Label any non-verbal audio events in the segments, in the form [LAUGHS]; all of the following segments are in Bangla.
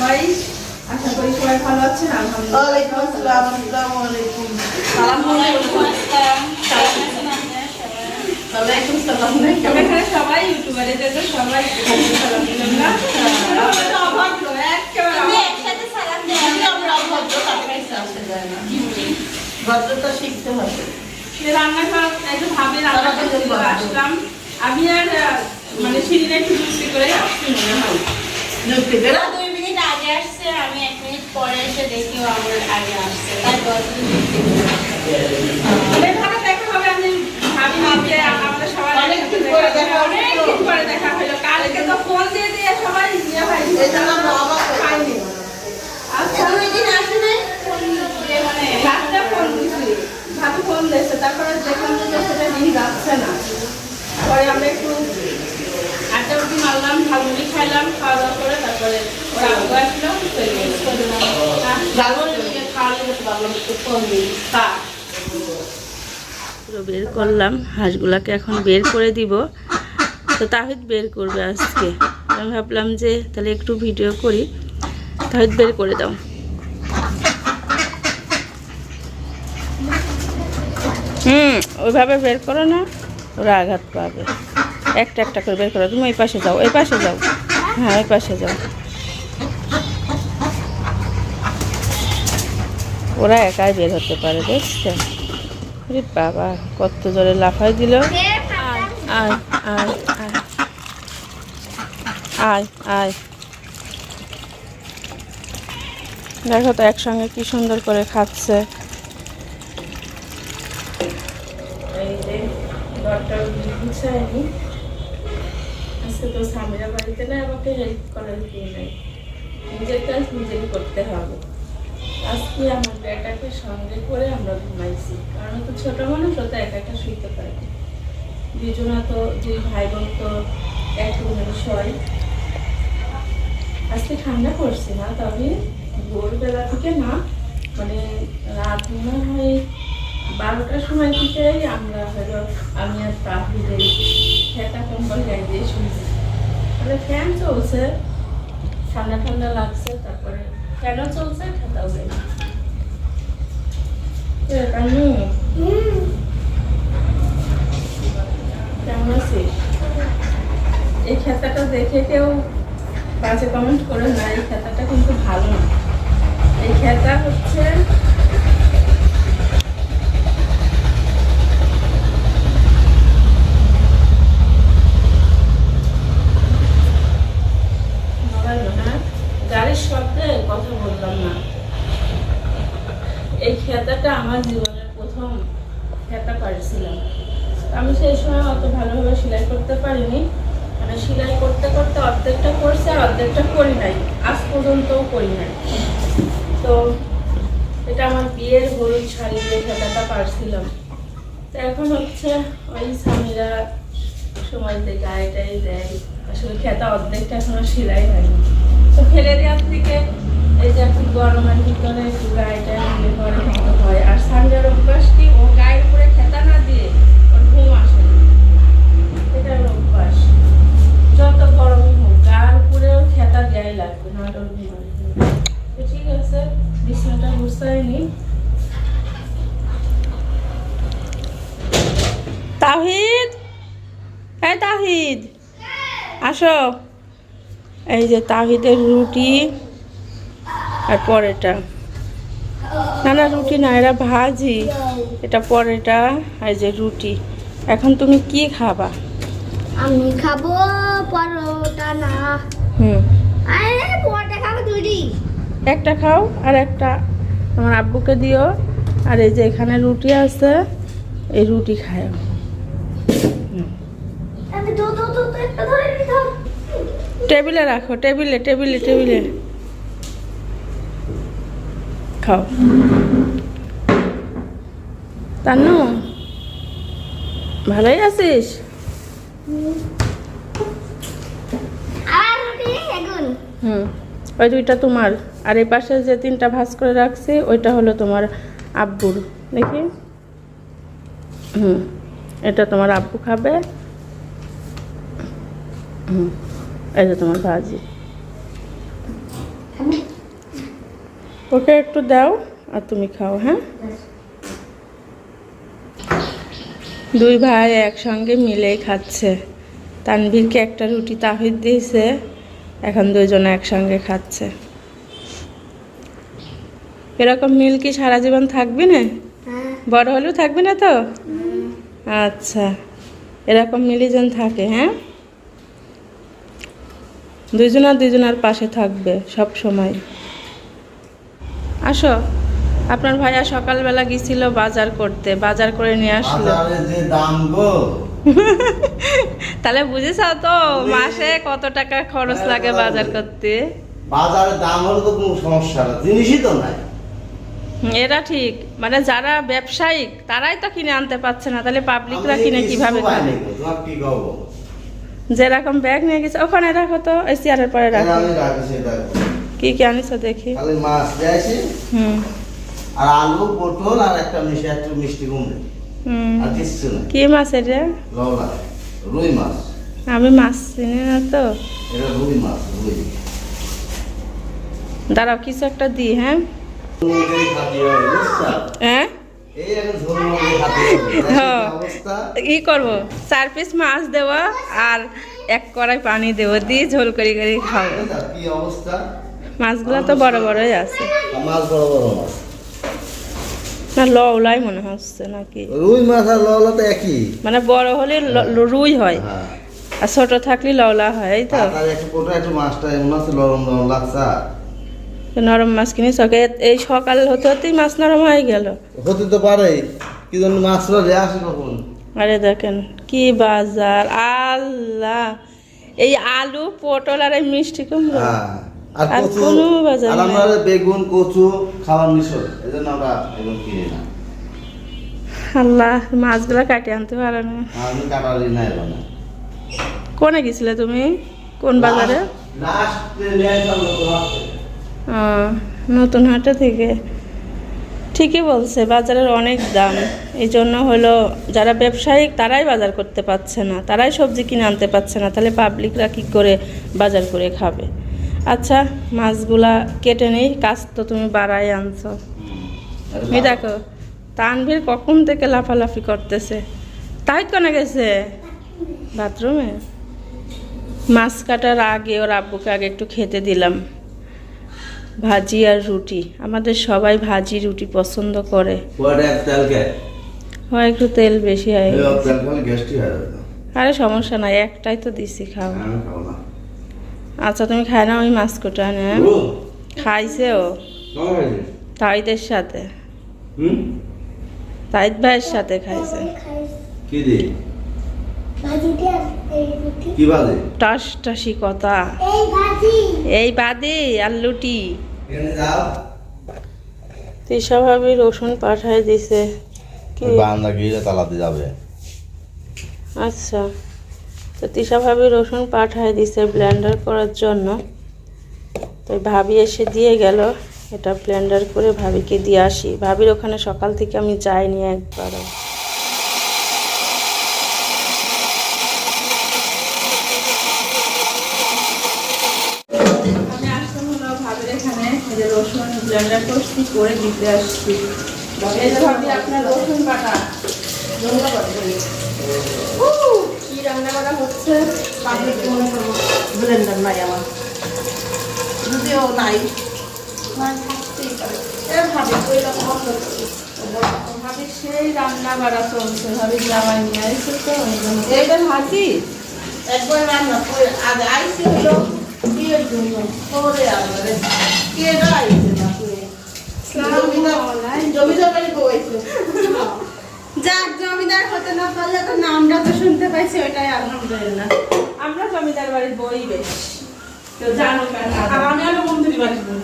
সবাই আশা করি সবাই ভালো আছেন আলহামদুলিল্লাহ। সবাই সবাই ভদ্রতা শিখতে হবে। সে রান্নাঘর একটু ভাবে রান্না আসলাম। আমি আর মানে সিঁড়িটা একটু যুক্তি করে আসছি মনে হয়। যুক্তি দুই মিনিট আগে আসছে আমি এক মিনিট পরে এসে দেখি ও আমার আগে আসছে তাই দশ দেখা হবে আমি ভাবি যে আমরা সবাই অনেকদিন একসাথে পরে দেখা দেখা হবে। পরে দেখা হলো। কালকে তো ফোন দিয়ে দিয়ে সবাই ইয়ে ভাই এই আমরা অবাক আচ্ছা দুই দিন আসে নাই? ফোন দিয়ে মানে রাত্রে ফোন দিছি। ভাবি ফোন দিয়েছে তারপরে দেখলাম যে সেটা রিং যাচ্ছে না। পরে আমরা একটু মারলাম ঝালমুড়ি খাইলাম খাওয়া দাওয়া করে তারপরে আসলো চলে গেল। বের করলাম হাঁসগুলাকে এখন বের করে দিব। তো তাহিদ বের করবে আজকে। আমি ভাবলাম যে তাহলে একটু ভিডিও করি। তাহিদ বের করে দাও। হুম ওইভাবে বের করো না ওরা আঘাত পাবে। একটা একটা করে বের করো। তুমি ওই পাশে যাও, ওই পাশে যাও। হ্যাঁ ওই পাশে যাও। ওরা একাই বের হতে পারে দেখছেন আরে বাবা, কত জোরে লাফাই দিল। আয় আয় দেখো তো একসঙ্গে কি সুন্দর করে খাচ্ছে। এই যে আজকে তো স্বামীরা বাড়িতে না আমাকে হেল্প করার কেউ নেই? নিজের কাজ নিজেরই করতে হবে। আজকে আমার বেটাকে সঙ্গে করে আমরা ঘুমাইছি। কারণ তো ছোট মানুষ, ও তো একা একা শুইতে পারে। দুজনা তো, দুই ভাই বোন তো এক রুমে শয় আজকে ঠান্ডা পড়ছে না, তবে ভোরবেলা থেকে না মানে রাত মনে হয় বারোটার সময় থেকেই আমরা হলো আমি আর তাহিদের খেতা কম্বল গায়ে দিয়ে শুনছি তাহলে ফ্যান কেমন আছিস? এই খেতাটা দেখে কেউ বাজে কমেন্ট করে না, এই খেতাটা কিন্তু ভালো না। এই খেতা হচ্ছে মোবাইল হ্যাঁ গাড়ির শব্দে কথা বললাম না এই খেতাটা আমার জীবনের প্রথম খেতা পারছিলাম আমি সেই সময় অত ভালোভাবে সেলাই করতে পারিনি। মানে সেলাই করতে করতে অর্ধেকটা করছে আর অর্ধেকটা করি নাই। আজ পর্যন্তও করি নাই। তো এটা আমার বিয়ের হলুদ শাড়ি দিয়ে খেতাটা পারছিলাম তো এখন হচ্ছে ওই স্বামীরা সময় দিয়ে গায়েটাই দেয়। আসলে খেতা অর্ধেকটা এখনও সেলাই হয়নি। তো ফেলে দেওয়ার থেকে এই যে এখন গরমের ভিতরে একটু গায়েটা খেতে হয়। আর স্বামীর অভ্যাস কি? ও গায়ের উপরে খেতা না দিয়ে ওর ঘুম আসে না। এটা যত গরমই হোক উপরেও খেতা দেয়াই লাগবে না। ঠিক আছে, বিছানাটা গুছাই তাহিদ? হ্যাঁ তাহিদ, আসো। এই যে তাহিদের রুটি। পরেটা না না রুটি না এরা ভাজি এটা পরেটা আর এই যে রুটি। এখন তুমি কি খাবা? আমি খাব পরোটা না। হুম। আরে পরোটা খাব একটা খাও আর একটা তোমার আব্বুকে দিও। আর এই যে এখানে রুটি আছে এই রুটি খায়। টেবিলে রাখো টেবিলে টেবিলে টেবিলে। খাও তানু ভালোই আছিস হুম। ওই দুইটা তোমার। আর এই পাশে যে তিনটা ভাঁজ করে রাখছি ওইটা হলো তোমার আব্বুর। দেখি। হুম। এটা তোমার আব্বু খাবে। হুম। এই যে তোমার ভাজি। ওকে একটু দাও আর তুমি খাও হ্যাঁ? দুই ভাই একসঙ্গে মিলেই খাচ্ছে। তানভীরকে একটা রুটি তাহিদ দিয়েছে এখন দুইজনে একসঙ্গে খাচ্ছে। এরকম মিল কি সারা জীবন থাকবি না? হ্যাঁ। বড় হলেও থাকবি না তো? আচ্ছা এরকম মিলি যেন থাকে হ্যাঁ? দুইজনার দুজনার পাশে থাকবে সব সময়। আসো। আপনার ভাইয়া সকালবেলা গেছিল বাজার করতে বাজার করে নিয়ে আসলো। যে দাম গো। [LAUGHS] তাহলে বুঝেছ তো মাসে কত টাকা খরচ লাগে বাজার করতে। বাজারে দাম হলে তো কোনো সমস্যা না জিনিসই তো নাই। এটা ঠিক মানে যারা ব্যবসায়িক তারাই তো কিনে আনতে পারছে না তাহলে পাবলিকরা কিনে কীভাবে খাবে যেরকম ব্যাগ নিয়ে গেছে ওখানে রাখো তো এই চেয়ারের পরে রাখো। কি কি আনিছো দেখি। খালি মাছ দিয়েছি হুম। আর আলু পটল আর একটা মিষ্টি একটু মিষ্টি কুমড়ে। হুম। আর কিচ্ছু না কি মাছ এটা? লওলা রুই মাছ। আমি মাছ চিনি না তো। এটা রুই মাছ রুই। দাঁড়াও কিছু একটা দিই হ্যাঁ? হ্যাঁ? ই করব? চার পিস মাছ দেওয়া আর এক কড়াই পানি দেবো দিয়ে ঝোল করে করে খাব। কি অবস্থা। মাছগুলো তো বড় বড়ই আছে। মাছ বড় বড় মাছ না লওলাই মনে হচ্ছে নাকি? রুই মাছ আর লওলা তো একই। মানে বড় হলে ল- রুই হয়। হ্যাঁ। আর ছোট থাকলে লওলা হয় এই তো। আর একটু কোটা একটু মাছটা এমন আছে নরম নরম লাগছে। নরম মাছ কিনে এই সকাল হতে হতেই মাছ নরম হয়ে গেল। হতে তো পারে কি জন্য মাছটা রে আসে কখন? আরে দেখেন কি বাজার আল্লাহ এই আলু পটল আর এই মিষ্টি কুমড়ো। হ্যাঁ। আর কচু আর আমরা বেগুন কচু খাওয়ার মিশর এই জন্য আমরা বেগুন কিনি না। আল্লাহ মাছগুলো কাটিয়ে আনতে পারে না। আমি কাটারি নাই মানে কোনে গেছিলে তুমি? কোন বাজারে। নতুন হাটে থেকে। ঠিকই বলছে বাজারের অনেক দাম। এই জন্য হলো যারা ব্যবসায়িক তারাই বাজার করতে পারছে না। তারাই সবজি কিনে আনতে পারছে না। তাহলে পাবলিকরা কী করে বাজার করে খাবে? আচ্ছা মাছগুলা কেটে নেই কাজ তো তুমি বাড়াই আনছো। এই দেখো তানভীর কখন থেকে লাফালাফি করতেছে? তাই কোনে গেছে? বাথরুমে? মাছ কাটার আগে ওর আব্বুকে আগে একটু খেতে দিলাম। ভাজি আর রুটি। আমাদের সবাই ভাজি রুটি পছন্দ করে। হয় একটু তেল বেশি হয় আরে সমস্যা নাই একটাই তো দিছি খাও। আমি খাব না। আচ্ছা তুমি খাই না ওই মাছ কোটা না খাইছে ও। তাইদের সাথে। হুম? তাইদ ভাইয়ের সাথে খাইছে। টাস টাসি কথা। এই বাদে আর লুটি। এখানে তৃষা ভাবি রসুন পাঠায় দিছে। কি? বান্দা গিয়ে তালাতে যাবে। আচ্ছা। তো তৃষা ভাবি রসুন পাঠায় দিছে ব্লেন্ডার করার জন্য। তো ভাবি এসে দিয়ে গেল এটা ব্লেন্ডার করে ভাবিকে দিয়ে আসি। ভাবির ওখানে সকাল থেকে আমি যাইনি একবারও। আমি আসলাম হলো ভাবির এখানে এই যে রসুন ব্লেন্ডার করছি করে দিতে আসছি। ভাবি আপনার রসুন বাটা ধন্যবাদ। রান্না করা হচ্ছে পাবলিক মনে করব? ব্লেন্ডার নাই আমার। যদিও নাই ভাবি ভাবি সেই রান্না বাড়া চলছে। ভাবি জামাই নিয়ে আসছে তো। একবার রান্না করে আগে আইসি হলো বিয়ের জন্য। কে আইসে না করে জমিদার বাড়ি বইছে [LAUGHS] যাক জমিদার হতে না পারলে তো নামটা তো শুনতে পাইছি ওইটাই আলহামদুলিল্লাহ। আমরা জমিদার বাড়ির বই বেশ। কেউ জানো কেন? আমি আরও মন্দির বাড়ি বই।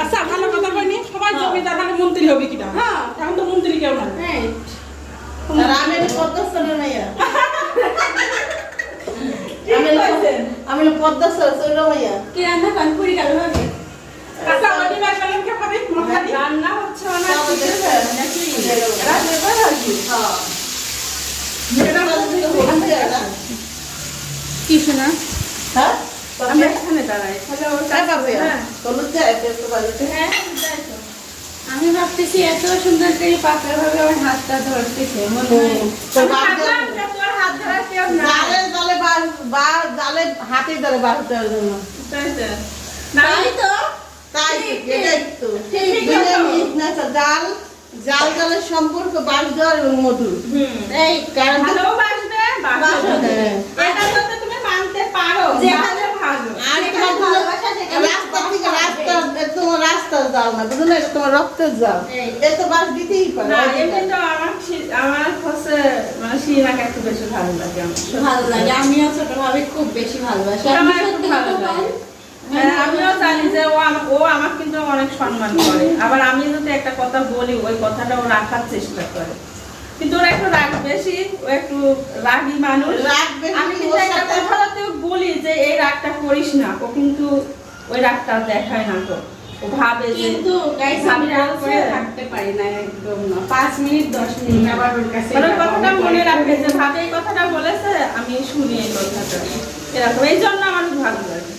আচ্ছা ভালো কথা কইনি সবাই জমিদার মানে মন্ত্রী হবে কিনা হ্যাঁ। এখন তো মন্ত্রী কেউ না। হ্যাঁ পদ্মাসনের মাইয়া আমি চৈল কি রান্না পুরি আচ্ছা কে পাবে রান্না হচ্ছে কিছু নাকি? রান্না করা হ্যাঁ। বলতে না হ্যাঁ? আমরা এখানে দাঁড়াই। তাহলে হ্যাঁ হ্যাঁ। হ্যাঁ। ভাবতেছি এত সুন্দর করে পাকা ভাবে আমার হাতটা ধরতেছে মনে হয় তোর হাত ধরা কেউ নাই। জালে জালে বার বার জালে হাতে ধরে বার দেওয়ার জন্য তাই তো? তাই এটাই জাল জাল জালের সম্পর্ক বাস দেওয়ার এবং মধুর হুম। এই কারণ ভালো ভালোবাসবে, বাসবে। হ্যাঁ। তুমি মানতে পারো, যেখানে। আর তোমার কোনো ভালোবাসা সেখানে রাস্তা থেকে রাস্তা তোমার রাস্তার যাও না বুঝলো না তোমার রক্তের যাও। এই। তো বাস দিতেই পারে না, আমার আমার হচ্ছে মানে শিরাকে একটু বেশি ভালো লাগে আমার। ভালো লাগে আমিও ছোট খুব বেশি ভালোবাসি আমার খুব ভালো লাগে। হ্যাঁ, আমিও জানি যে ও ও আমার কিন্তু অনেক সম্মান করে। আবার আমি যদি একটা কথা বলি ওই কথাটা ও রাখার চেষ্টা করে। কিন্তু ওর একটু রাগ বেশি ও একটু রাগী মানুষ। আমি কিন্তু একটা সাথে- বলি যে এই রাগটা করিস না। ও কিন্তু ওই রাগটা দেখায় না তো। ও ভাবে কিন্তু গাইস আমি রাগ করে থাকতে পারি না একদম না। পাঁচ মিনিট দশ মিনিট আবার ওর কাছে মানে কথাটা মনে রাখবে যে ভাবে এই কথাটা বলেছে আমি শুনি এই কথাটা। এরকম এই জন্য আমার ভালো লাগে।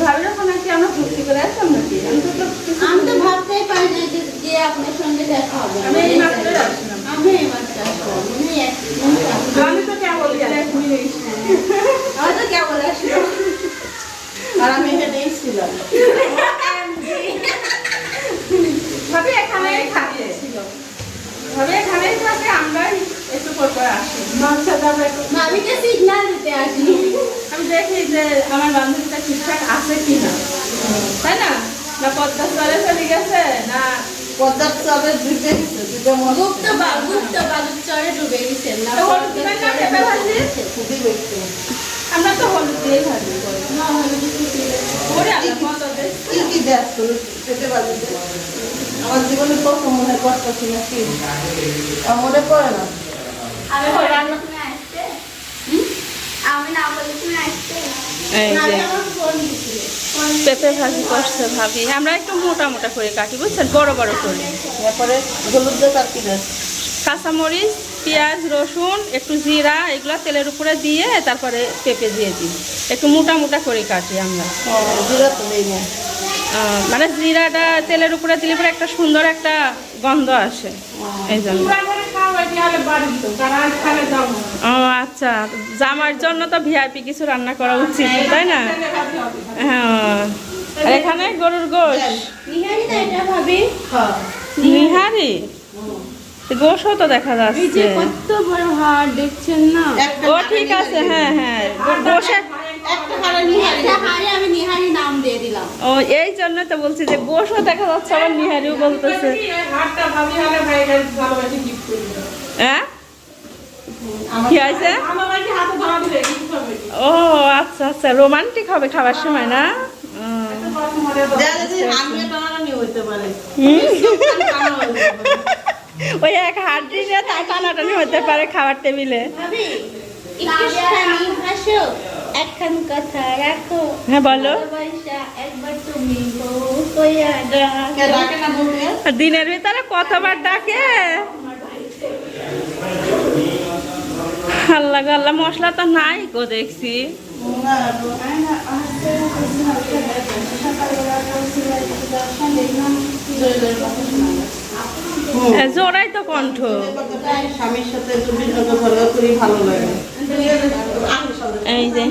ভাবি যখন নাকি আমরা ভর্তি করে আসলাম নাকি আমি তো কিছু আমি তো ভাবতেই পারি না যে যে আপনার সঙ্গে দেখা হবে আমি এই মাত্র আসলাম আমি এই মাত্র আসলাম আমি এক মিনিট আসলাম। আমি তো কেমন এক মিনিট আমি তো কেমন আসলো আর আমি হেঁটেই ছিলাম ভাবি এখানেই থাকে ভাবি এখানেই থাকে আমরাই একটু পর পর আসি ভাবিকে সিগন্যাল দিতে আসি আমি দেখি যে আমার বান্ধবীটা ঠিকঠাক আছে কিনা তাই না না পদ্মা চলে চলে গেছে না পদ্মার চলে দুইটা গেছে মস্ত গুপ্ত বা গুপ্ত বালুর চরে ডুবে গেছেন না হলুদ দিবেন না পেঁপে ভাজি? খুবই বেশি আমরা তো হলুদ দিয়েই ভাজি করি। না হলে কিছু ওরে আল্লাহ কত কি কি দেশ তোর পেটে আমার জীবনে প্রথম মনে কষ্ট ছিল কি? মনে পড়ে না। আমি বললাম তুমি আসতে আমি না বলি তুমি আসতে এই আমি আমার ফোন দিছিলে পেঁপে ভাজি করছে ভাবি। আমরা একটু মোটা মোটা করে কাটি বুঝছেন? বড় বড় করে। তারপরে হলুদ কাঁচামরিচ পেঁয়াজ রসুন একটু জিরা এগুলো তেলের উপরে দিয়ে তারপরে পেঁপে দিয়ে দিই। একটু মোটা মোটা করে কাটি আমরা। জিরা তো মানে জিরাটা তেলের উপরে দিলে পরে একটা সুন্দর একটা গন্ধ আসে। এই জন্য। ও আচ্ছা জামার জন্য তো ভিআইপি কিছু রান্না করা উচিত তাই না? হ্যাঁ এখানে গরুর গোশ? নিহারি না এটা ভাবি। হ্যাঁ। নিহারি? গোশও তো দেখা যাচ্ছে। কত বড় হাড় দেখছেন না? ও ঠিক আছে হ্যাঁ হ্যাঁ গোশে একটা হাড়ে নিয়ে একটা হাড়ে আমি নিহারি নাম দিয়ে দিলাম। ও এই জন্য তো বলছি যে গোশও দেখা যাচ্ছে আবার নিহারিও বলতেছে। হ্যাঁ? কি হয়েছে? ও আচ্ছা আচ্ছা রোমান্টিক হবে খাবার সময় না। [LAUGHS] ওই এক হাত দিয়ে তা টানাটানি হতে পারে খাবার টেবিলে। একটুখানি কথা রাখো। হ্যাঁ বলো। দিনের ভিতরে কতবার ডাকে? আল্লাহ গো আল্লাহ মশলা তো নাই গো দেখছি। জোড়াই তো কণ্ঠ। এই যে,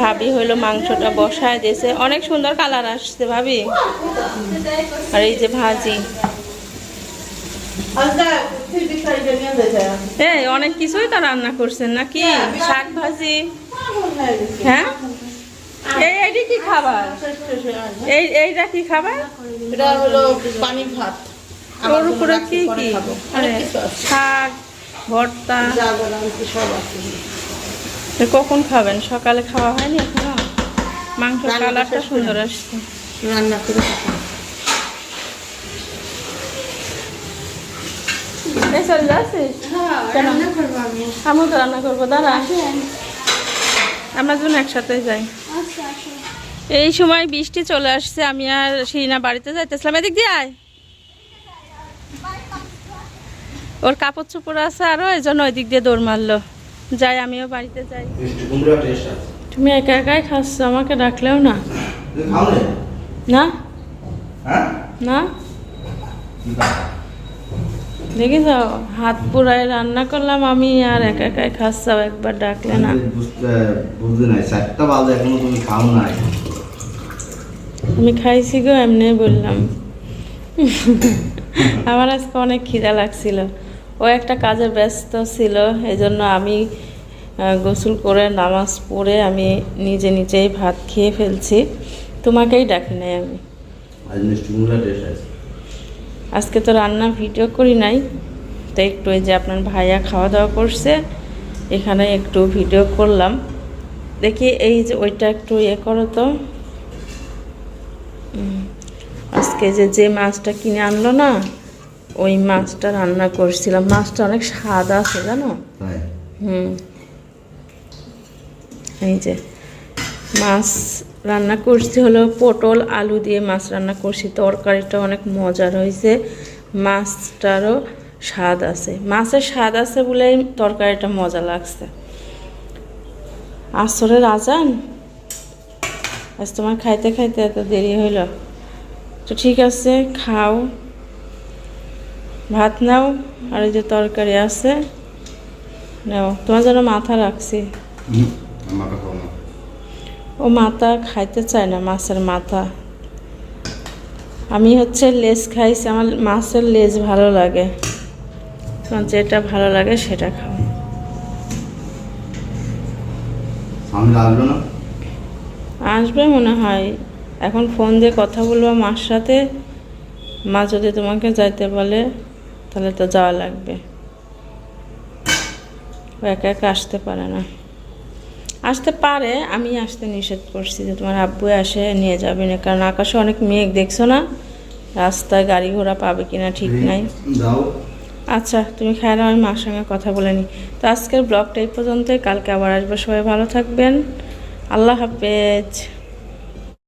ভাবি হইল মাংসটা বসায় দিয়েছে। অনেক সুন্দর কালার আসছে ভাবি। আর এই যে ভাজি। এই অনেক কিছুই তো রান্না করছেন নাকি? শাক ভাজি? হ্যাঁ এই এইটা কি খাবার? এই এইটা কি খাবার? এটা হলো পানি ভাত। ওর উপরে কি কি। শাক ভর্তা। সব আছে। কখন খাবেন? সকালে খাওয়া হয়নি এখনও? মাংস কালারটা সুন্দর আসছে। রান্না করে চলে যাচ্ছিস? হ্যাঁ আমিও তো রান্না করব দাঁড়া। আমরা দুজন একসাথে যাই। আচ্ছা এই সময় বৃষ্টি চলে আসছে আমি আর শিরিনা বাড়িতে যাইতেছিলাম। এদিক দিয়ে আয়। ওর কাপড় চোপড় আছে আরও এই জন্য ওই দিক দিয়ে দৌড় মারলো। যাই আমিও বাড়িতে যাই। তুমি একা একাই খাচ্ছ আমাকে ডাকলেও না। না? খাও না? না কি খাও? দেখি তো হাত পুরাই রান্না করলাম আমি আর একা একাই খাচ্ছাও একবার ডাকলে না। আমি বুঝতে বুঝতে নাই চারটা বাজে এখনও তুমি খাও নাই। আমি খাইছি গো এমনি বললাম। আমার আজকে অনেক খিদা লাগছিল। ও একটা কাজে ব্যস্ত ছিল এই জন্য আমি গোসল করে নামাজ পড়ে আমি নিজে নিজেই ভাত খেয়ে ফেলছি। তোমাকেই ডাকি নাই আমি। আজ মিষ্টি কুমড়া টেস্ট আছে। আজকে তো রান্না ভিডিও করি নাই তো একটু এই যে আপনার ভাইয়া খাওয়া দাওয়া করছে এখানে একটু ভিডিও করলাম। দেখি এই যে ওইটা একটু ইয়ে করো তো। আজকে যে যে মাছটা কিনে আনলো না ওই মাছটা রান্না করছিলাম। মাছটা অনেক স্বাদ আছে জানো? হুম। এই যে মাছ রান্না করছি হলো পটল, আলু দিয়ে মাছ রান্না করছি। তরকারিটা অনেক মজার হয়েছে। মাছটারও স্বাদ আছে। মাছের স্বাদ আছে বলেই তরকারিটা মজা লাগছে। আসরের আজান আজ তোমার খাইতে খাইতে এত দেরি হইল। তো ঠিক আছে, খাও। ভাত নাও, আর যে তরকারি আছে, নাও। তোমার জন্য মাথা রাখছি। ও মাথা খাইতে চায় না মাছের মাথা। আমি হচ্ছে লেজ খাইছি আমার মাছের লেজ ভালো লাগে। তোমার যেটা ভালো লাগে সেটা খাও আসবে মনে হয়। এখন ফোন দিয়ে কথা বলব মার সাথে। মা যদি তোমাকে যাইতে বলে তাহলে তো যাওয়া লাগবে। ও একা একা আসতে পারে না। আসতে পারে আমি আসতে নিষেধ করছি যে তোমার আব্বু আসে নিয়ে যাবে না কারণ আকাশে অনেক মেঘ দেখছ না? রাস্তায় গাড়ি ঘোড়া পাবে কিনা ঠিক নাই। আচ্ছা তুমি খায় নাও আমি মার সঙ্গে কথা বলে নিই তো আজকের ব্লগটা এই পর্যন্তই কালকে আবার আসবে সবাই ভালো থাকবেন। আল্লাহ হাফেজ।